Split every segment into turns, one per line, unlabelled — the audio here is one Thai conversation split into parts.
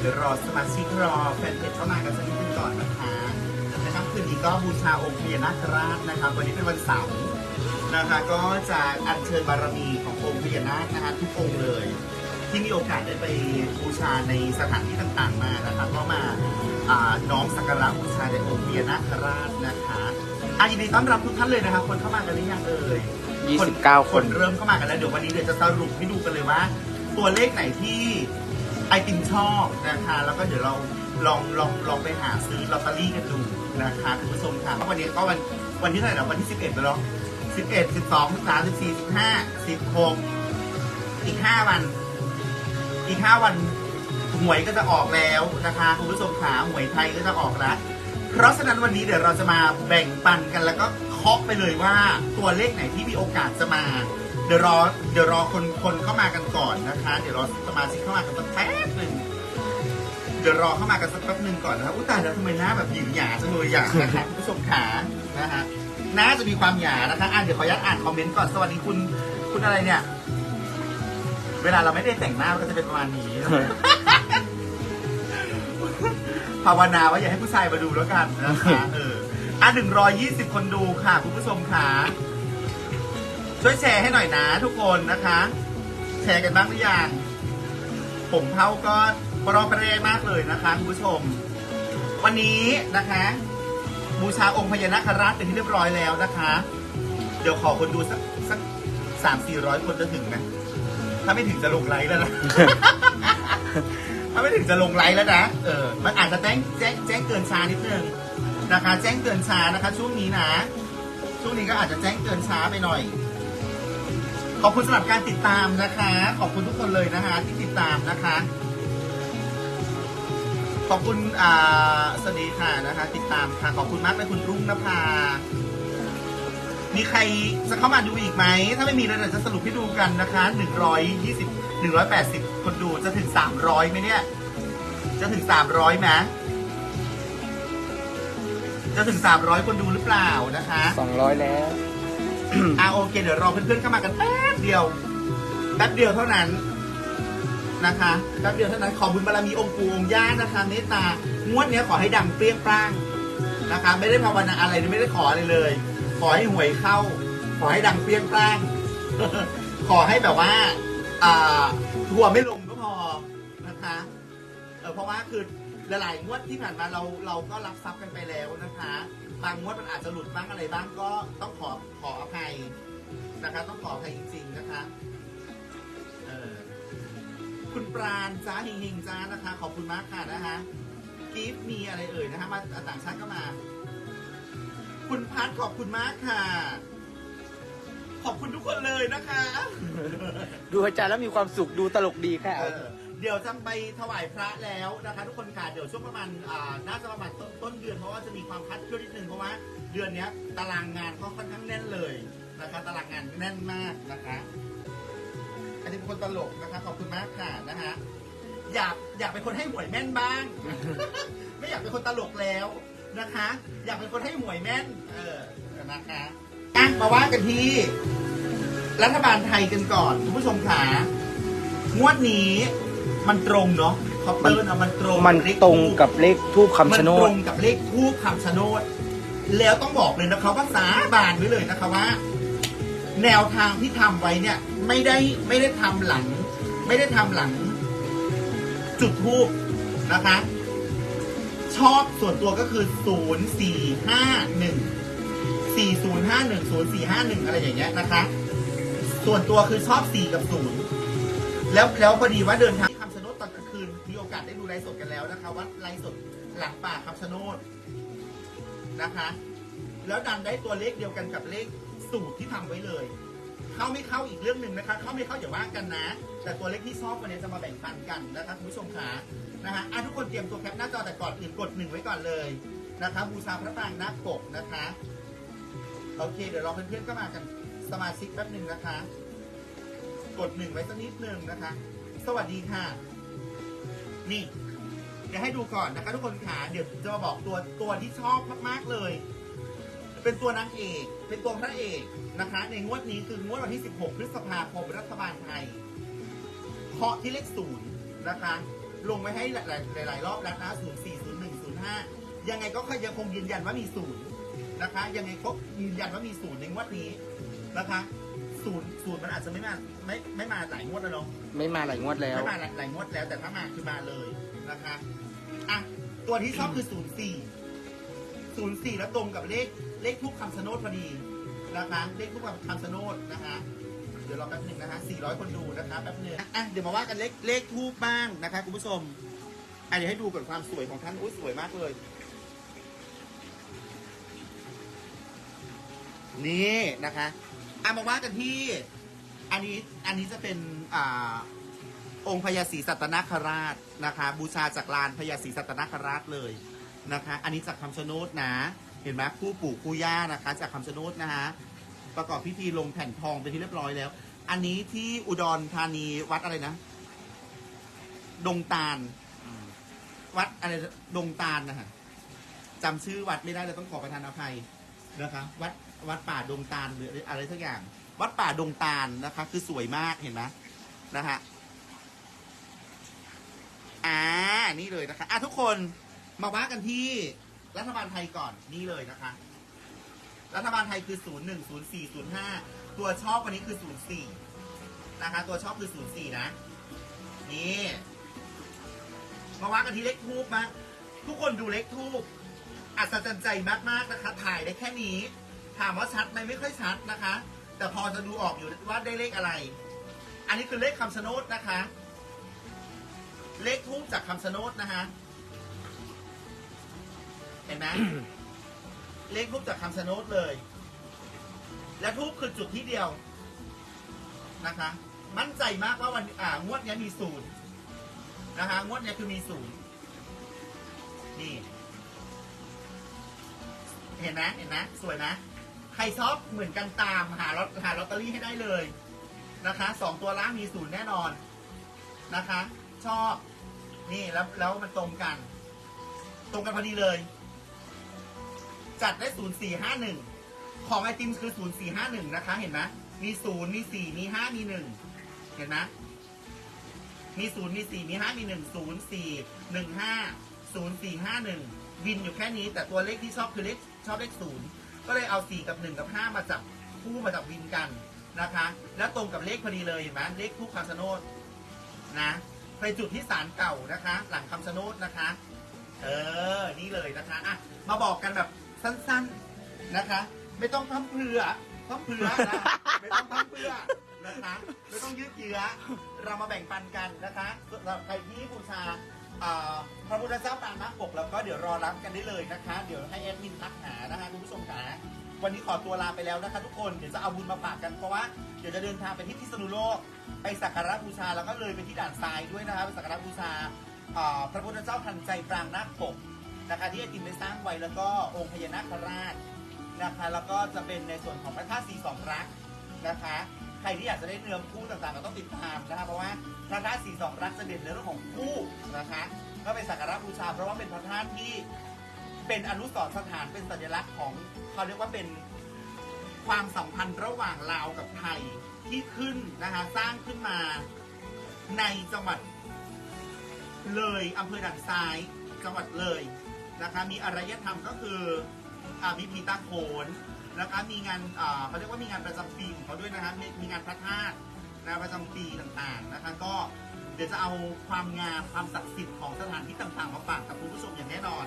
เดี๋ยวรอสมาชิกรอแฟนเพจเข้ามากันสักนิดนึงก่อนนะคะในค่ำคืนนี้ก็บูชาองค์พญานาคราชนะครับ วันนี้เป็นวันเสาร์นะคะก็จะอัญเชิญบารมีขององค์พญานาคนะคะทุกองค์เลย ที่มีโอกาสได้ไปบูชาในสถานที่ต่างๆมานะคะก็มาอ่าน้อมสักการะบูชาในองค์พญานาคราชนะคะอะยินดีต้อนรับทุกท่านเลยนะคะคนเข้ามากันหรือยังเอ่ย
29คน
เริ่มเข้ามากันแล้วเดี๋ยววันนี้เดี๋ยวจะสรุปให้ดูกันเลยว่า ตัวเลขไหนที่ ไอติมชอบนะคะ แล้วก็เดี๋ยวเราลองลองลองไปหาซื้อลอตเตอรี่กันดูนะคะคุณผู้ชมค่ะเพราะวันนี้ก็วันวันที่เท่าไหร่นะวันที่ 11ไปแล้ว11 12 13 14 15 16 อีก 5 วัน อีก 5 วันหวยก็จะออกแล้วนะคะคุณผู้ชมขาหวยไทยก็จะออกแล้ว เพราะฉะนั้นวันนี้เดี๋ยวเราจะมาแบ่งปันกันแล้วก็ เคาะไปเลยว่าตัวเลขไหนที่มีโอกาสจะมา เดี๋ยวรอเดี๋ยวรอคนคนเข้ามากันก่อนนะคะ เดี๋ยวรอสมาชิกเข้ามากันสักแป๊บหนึ่งเดี๋ยวรอเข้ามากันสักแป๊บหนึ่งก่อนนะครับอุ้ยตายแล้วทำไมหน้าแบบหยิ่งหยาจังเลยอยากนะคะคุณผู้ชมขานะฮะหน้าจะมีความหยานะคะอ่านเดี๋ยวขออนุญาตอ่านคอมเมนต์ก่อนสวัสดีคุณคุณอะไรเนี่ย เวลาเราไม่ได้แต่งหน้ามันก็จะเป็นประมาณนี้ ภาวนาว่าอย่าให้ผู้ชายมาดูแล้วกันนะคะเออ อะหนึ่งร้อยยี่สิบคนดูค่ะ คุณผู้ชมค่ะ ช่วยแชร์ให้หน่อยนะทุกคนนะคะ แชร์กันบ้างหรือยัง ผมเท่าก็ปรอประเรมากเลยนะคะคุณผู้ชม วันนี้นะคะ บูชาองค์พญานาคราชเป็นที่เรียบร้อยแล้วนะคะ เดี๋ยวขอคนดูสักสักสามสี่ร้อยคนจะถึงไหมถ้าไม่ถึงจะลงไลค์แล้วนะ ถ้าไม่ถึงจะลงไลค์แล้วนะ เออ มันอาจจะแจ้งแจ้งแจ้งเตือนชานิดนึง นะคะแจ้งเตือนช้านะคะ ช่วงนี้นะ ช่วงนี้ก็อาจจะแจ้งเตือนช้าไปหน่อย ขอบคุณสำหรับการติดตามนะคะ ขอบคุณทุกคนเลยนะคะ ที่ติดตามนะคะ ขอบคุณอ่าสวัสดีค่ะนะคะ ติดตามค่ะ ขอบคุณมากเลยคุณรุ่งนภามีใครจะเข้ามาดูอีกไหม ถ้าไม่มีเลยเดี๋ยวจะสรุปให้ดูกันนะคะหนึ่งร้อยยี่สิบหนึ่งร้อยแปดสิบคนดูจะถึงสามร้อยไหมเนี่ย จะถึงสามร้อยไหม จะถึงสามร้อยคนดูหรือเปล่านะคะ
200 แล้ว
อ่าโอเค เดี๋ยวรอเพื่อนๆเข้ามากันแป๊บเดียว แป๊บเดียวเท่านั้นนะคะ แป๊บเดียวเท่านั้นขอบุญบารมีองค์ปู่องค์ย่านะคะเมตตางวดเนี้ยขอให้ดังเปรี้ยงปร้างนะคะ ไม่ได้ภาวนาอะไรไม่ได้ขออะไรเลย ขอให้หวยเข้า ขอให้ดังเปรี้ยงปร้าง ขอให้แบบว่า อ่าทัวร์ไม่ลงก็พอนะคะเออเพราะว่าคือ หลายๆงวดที่ผ่านมาเราเราก็รับทรัพย์กันไปแล้วนะคะ บางงวดมันอาจจะหลุดบ้างอะไรบ้างก็ต้องขอขออภัยนะคะ ต้องขออภัยจริงๆนะคะเออคุณปราณจ้าหิงหิงจ้านะคะ ขอบคุณมากค่ะนะคะกิฟมีอะไรเอ่ยนะคะมาต่างชาติก็มา คุณพัดขอบคุณมากค่ะ ขอบคุณทุกคนเลยนะคะ
ดูอาจารย์แล้วมีความสุขดูตลกดีค่ะ
เออ เดี๋ยวจะไปถวายพระแล้วนะคะ ทุกคนค่ะเดี๋ยวช่วงประมาณอ่าน่าจะประมาณต้นต้นเดือนเพราะว่าจะมีความคัดเคลื่อนนิดนึงเพราะว่าเดือนเนี้ยตารางงานเขาค่อนข้างแน่นเลยนะคะ ตารางงานแน่นมากนะคะอันนี้เป็นคนตลกนะคะขอบคุณมากค่ะนะคะอยากอยากเป็นคนให้หวยแม่นบ้าง ไม่อยากเป็นคนตลกแล้วนะคะ อยากเป็นคนให้หวยแม่น เออนะคะอะมาว่ากันที่รัฐบาลไทยกันก่อนคุณผู้ชมขางวดนี้ มันตรงเนาะคอปเตอร์นะมันตรง
มัน
เลข
ตรง
ทูป
กับเลขทูบคำชะโน
มันตร
ด
งกับเลขทูบคำชะโนด แล้วต้องบอกเลยนะคะว่าสาบานไว้เลยนะคะว่า แนวทางที่ทำไว้เนี่ย ไม่ได้ไม่ได้ทำหลัง ไม่ได้ทำหลัง จุดทูบนะคะ ชอบส่วนตัวก็คือศูนย์สี่ห้าหนึ่งสี่ศูนย์ห้าหนึ่งศูนย์สี่ห้าหนึ่งอะไรอย่างเงี้ยนะคะ ส่วนตัวคือชอบสี่กับศูนย์ แล้วแล้วพอดีว่าเดินทางที่คำชะโนดตอนกลางคืน มีโอกาสได้ดูไลฟ์สดกันแล้วนะคะว่าไลฟ์สดหลังป่าคำชะโนดนะคะ แล้วดันได้ตัวเลขเดียวกันกับเลขสูตรที่ทำไว้เลย เข้าไม่เข้าอีกเรื่องหนึ่งนะคะ เข้าไม่เข้าอย่าว่ากันนะ แต่ตัวเลขที่ชอบวันนี้จะมาแบ่งปันกันนะคะคุณผู้ชมขานะฮะอะทุกคนเตรียมตัวแคปหน้าจอแต่ก่อนอื่นกดหนึ่งไว้ก่อนเลยนะคะบูชาพระปรางนาคปกนะคะโอเค เดี๋ยวรอเพื่อนๆก็มากันสมาชิกแป๊บหนึ่งนะคะ กดหนึ่งไว้สักนิดหนึ่งนะคะ สวัสดีค่ะ นี่ เดี๋ยวให้ดูก่อนนะคะ ทุกคนขาเดี๋ยวจะมาบอกตัวตัวที่ชอบมากๆเลย เป็นตัวนางเอก เป็นตัวพระเอกนะคะ ในงวดนี้คืองวดวันที่ 16 พฤษภาคมรัฐบาลไทยเคาะที่เลขศูนย์นะคะ ลงไว้ให้หลายหลายรอบแล้วนะ0 4 0 1 0 5ยังไงก็ยังคงยืนยันว่ามีศูนย์นะคะ ยังไงก็ยืนยันว่ามีศูนย์ในงวดนี้นะคะ ศูนย์ศูนย์มันอาจจะไม่มาไม่ไม่มาหลายงวดแล้วเนาะ
ไม่มาหลายงวดแล้ว
ไม่มาหลายหลายงวดแล้วแต่ถ้ามาคือมาเลยนะคะอะตัวที่ชอบคือศูนย์สี่ศูนย์สี่แล้วตรงกับเลขเลขทุกคำชะโนดพอดีนะคะเลขทุกคำชะโนดนะคะเดี๋ยวรอแป๊บหนึ่งนะคะ400 คนดูนะคะแป๊บหนึงอะเดี๋ยวมาว่ากันเลขเลขทูบบ้างนะคะคุณผู้ชมอะเดี๋ยวให้ดูก่อนความสวยของท่านอุ้ยสวยมากเลย นี่นะคะ อะมาว่ากันที่ อันนี้อันนี้จะเป็นอ่าองค์พญาศรีสัตนคราชนะคะ บูชาจากลานพญาศรีสัตนคราชเลยนะคะ อันนี้จากคำชะโนดนะ เห็นไหมคู่ปู่คู่ย่านะคะ จากคำชะโนดนะคะประกอบพิธีลงแผ่นทองไปนที่เรียบร้อยแล้ว อันนี้ที่อุดรธานีวัดอะไรนะ ดงตาลวัดอะไรดงตาลนะฮะจำชื่อวัดไม่ได้เลยต้องขอประทานอภัยนะคะ วัด วัดป่าดงตาลหรืออะไรสักอย่าง วัดป่าดงตาลนะคะ คือสวยมากเห็นไหมนะฮะอ่านี่เลยนะคะอะทุกคนมาว่ากันที่รัฐบาลไทยก่อนนี่เลยนะคะ รัฐบาลไทยคือ 0 1 0 4 0 5 ตัวชอบวันนี้คือ 0 4 นะคะ ตัวชอบคือ 0 4 นะ นี่ มาว่ากันที่เลขทูบมาทุกคนดูเลขทูบอัศจรรย์ใจมาก ๆ นะคะ ถ่ายได้แค่นี้ ถามว่าชัดไหมไม่ค่อยชัดนะคะ แต่พอจะดูออกอยู่ว่าได้เลขอะไร อันนี้คือเลขคำชะโนดนะคะ เลขทูบจากคำชะโนดนะคะ เห็นไหมเลขทูบจากคำชะโนดเลย และทูบคือจุดที่เดียวนะคะ มั่นใจมากว่าวันอ่างวดเนี้ยมีศูนย์นะคะงวดเนี้ยคือมีศูนย์นี่ เห็นไหมเห็นไหมสวยไหม รชอบเหมือนกันตามหาลอตหาลอตเตอรี่ให้ได้เลยนะคะสองตัวล่างมีศูนย์แน่นอนนะคะ ชอบนี่แล้วแล้วมันตรงกัน ตรงกันพอดีเลย จัดได้ศูนย์สี่ห้าหนึ่งของไอติมคือศูนย์สี่ห้าหนึ่งนะคะ เห็นไหมมีศูนย์มีสี่มีห้ามีหนึ่งเห็นไหมมีศูนย์มีสี่มีห้ามีหนึ่งศูนย์สี่หนึ่งห้าศูนย์สี่ห้าหนึ่งวินอยู่แค่นี้ แต่ตัวเลขที่ชอบคือเลขชอบเลขศูนย์ ก็เลยเอาสี่กับหนึ่งกับห้ามาจับคู่มาจับวินกันนะคะ แล้วตรงกับเลขพอดีเลยเห็นไหมเลขคู่คำชะโนดนะไปจุดที่ศาลเก่านะคะ หลังคำชะโนดนะคะ เออ นี่เลยนะคะอะมาบอกกันแบบสั้นๆนะคะ ไม่ต้องพั่มเพื่อพั่มเพื่อนะไม่ต้องพั่มเพื่อนะคะไม่ต้องยืดเยื้อเรามาแบ่งปันกันนะคะสำหรับใครที่บูชา อ่อพระพุทธเจ้าปางมากปกแล้วก็เดี๋ยวรอรับกันได้เลยนะคะ เดี๋ยวให้แอดมินทักหานะคะคุณผู้ชมขาวันนี้ขอตัวลาไปแล้วนะคะทุกคนเดี๋ยวจะเอาบุญมาฝากกันเพราะว่าเดี๋ยวจะเดินทางไปที่พิษณุโลกไปสักการะบูชาแล้วก็เลยไปที่ด่านทรายด้วยนะคะไปสักการะบูชาอ่อพระพุทธเจ้าทันใจปรางนาคปกนะคะที่ไอติมได้สร้างไว้แล้วก็องค์พญานาคราชนะคะแล้วก็จะเป็นในส่วนของพระธาตุสีสองรักนะคะ ใครที่อยากจะได้เนื้อคู่ต่างๆก็ต้องติดตามนะคะเพราะว่าพระธาตุสีสองรักจะเด่นในเรื่องของคู่นะคะก็ไปสักการะบูชา เพราะว่าเป็นพระธาตุที่เป็นอนุสรณ์สถานเป็นสัญลักษณ์ของเขาเรียกว่าเป็นความสัมพันธ์ระหว่างลาวกับไทยที่ขึ้นนะคะสร้างขึ้นมาในจังหวัดเลยอำเภอด่านซ้ายจังหวัดเลยนะคะมีอารยธรรมก็คืออามีผีตาโขน นะคะมีงานอ่าเขาเรียกว่ามีงานประจำปีของเขาด้วยนะคะมีมีงานพระธาตุนะประจำปีต่างๆนะคะก็เดี๋ยวจะเอาความงามความศักดิ์สิทธิ์ของสถานที่ต่างๆมาฝากกับคุณผู้ชมอย่างแน่นอน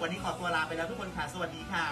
วันนี้ขอตัวลาไปแล้วทุกคนค่ะ สวัสดีค่ะ